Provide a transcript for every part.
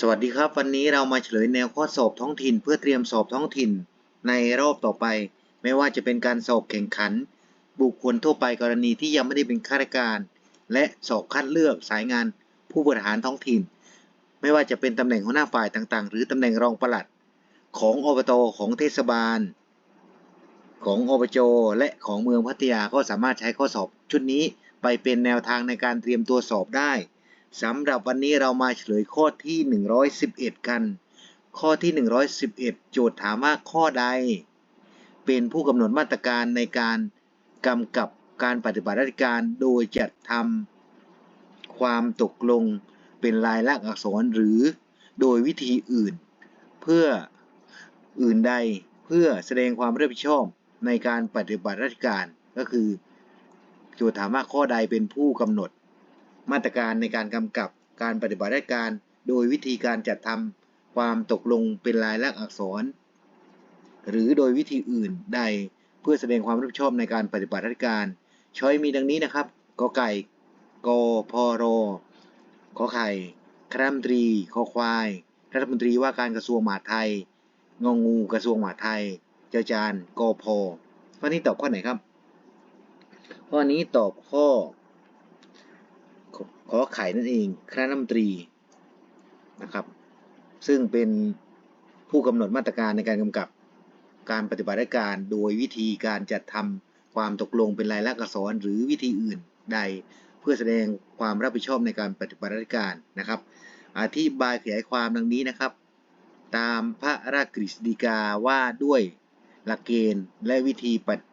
สวัสดีครับ วันนี้เรามาเฉลยแนวข้อสอบท้องถิ่น เพื่อเตรียมสอบท้องถิ่น ในรอบต่อไป ไม่ว่าจะเป็นการสอบแข่งขัน บุคคลทั่วไปกรณีที่ยังไม่ได้เป็นข้าราชการ และสอบคัดเลือกสายงานผู้บริหารท้องถิ่น ไม่ว่าจะเป็นตำแหน่งหัวหน้าฝ่ายต่างๆ หรือตำแหน่งรองปลัด ของอบตของเทศบาล ของอบจและของเมืองพัทยาก็สามารถใช้ข้อสอบชุดนี้ไปเป็นแนวทางในการเตรียมตัวสอบได้ สำหรับวันนี้เรามาเฉลยข้อที่ 111 กัน ข้อที่ 111 โจทย์ถามว่าข้อใด เป็นผู้กำหนดมาตรการในการกำกับการปฏิบัติราชการโดยจัดทำความตกลงเป็นลายลักษณ์อักษรหรือโดยวิธีอื่น เพื่ออื่นใดเพื่อแสดงความรับผิดชอบในการปฏิบัติราชการก็คือ โจทย์ถามว่าข้อใดเป็นผู้กำหนด มาตรการในการกำกับการปฏิบัติราชการ โดยวิธีการจัดทำความตกลงเป็นลายลักษณ์อักษร หรือโดยวิธีอื่นใดเพื่อแสดงความรับผิดชอบในการปฏิบัติราชการ ช้อยมีดังนี้นะครับกไก่กพรขอไข่คณะรัฐมนตรีคอควาย รัฐมนตรีว่าการกระทรวงมหาดไทยงองู กระทรวงมหาดไทย เจ้าจานกพข้อนี้ตอบข้อไหนครับ ข้อนี้ตอบข้อ ขอไข่นั่นเองคณะรัฐมนตรีนะครับ ซึ่งเป็นผู้กำหนดมาตรการในการกำกับการปฏิบัติราชการโดยวิธีการจัดทำความตกลงเป็นลายลักษณ์อักษรหรือวิธีอื่นใด เพื่อแสดงความรับผิดชอบในการปฏิบัติราชการนะครับ อธิบายขยายความดังนี้นะครับ ตามพระราชกฤษฎีกาว่าด้วยหลักเกณฑ์และวิธีปฏิ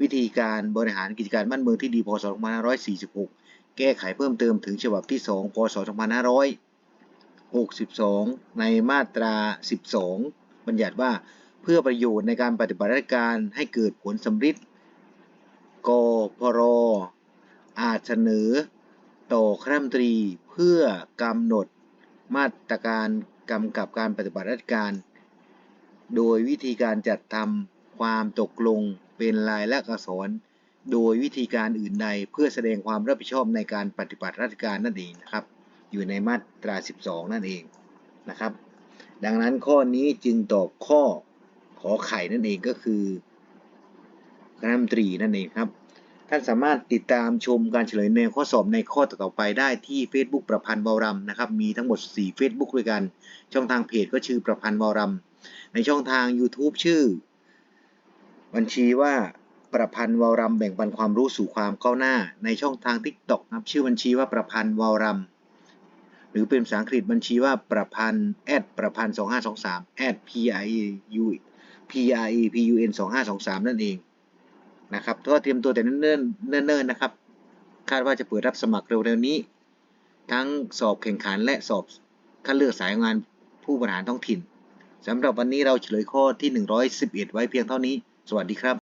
วิธีการบริหารกิจการบ้านเมืองที่ดีพศ2546 แก้ไขเพิ่มเติมถึงฉบับที่ 2 พศ 2562 ในมาตรา 12 บัญญัติว่าเพื่อประโยชน์ในการปฏิบัติราชการให้เกิดผลสำฤทธิ์กพรอาจเสนอ ต่อคณะรัฐมนตรีเพื่อกำหนดมาตรการกำกับการปฏิบัติราชการ โดยวิธีการจัดทำความตกลงเป็นลายลักษณ์อักษร โดยวิธีการอื่นใดเพื่อแสดงความรับผิดชอบในการปฏิบัติราชการนั่นเองนะครับ อยู่ในมาตรา 12 นั่นเองนะครับ ดังนั้นข้อนี้จึงตอบข้อขอไข่นั่นเองก็คือคณะรัฐมนตรีนั่นเองครับ ท่านสามารถติดตามชมการเฉลยแนวข้อสอบในข้อต่อไปได้ที่ Facebook ประพันธ์บารำนะครับ มีทั้งหมด 4 Facebook ด้วยกัน ช่องทางเพจก็ชื่อประพันธ์บารำในช่องทาง YouTube ชื่อ บัญชีว่า ประพันธ์วาวรำแบ่งปันความรู้สู่ความก้าวหน้าในช่องทาง TikTok ครับชื่อบัญชีว่าประพันธ์วาวรำหรือเป็นภาษาอังกฤษบัญชีว่าประพันธ์แอดประพันธ์2523แอด p i u p r e p u n 2523 นั่นเองนะครับก็เตรียมตัวแต่เนิ่นๆเนิ่นๆนะครับ คาดว่าจะเปิดรับสมัครเร็วๆนี้ ทั้งสอบแข่งขันและสอบคัดเลือกสายงานผู้บริหารท้องถิ่นสำหรับวันนี้เราเฉลยข้อที่ 111 ไว้เพียงเท่านี้ สวัสดีครับ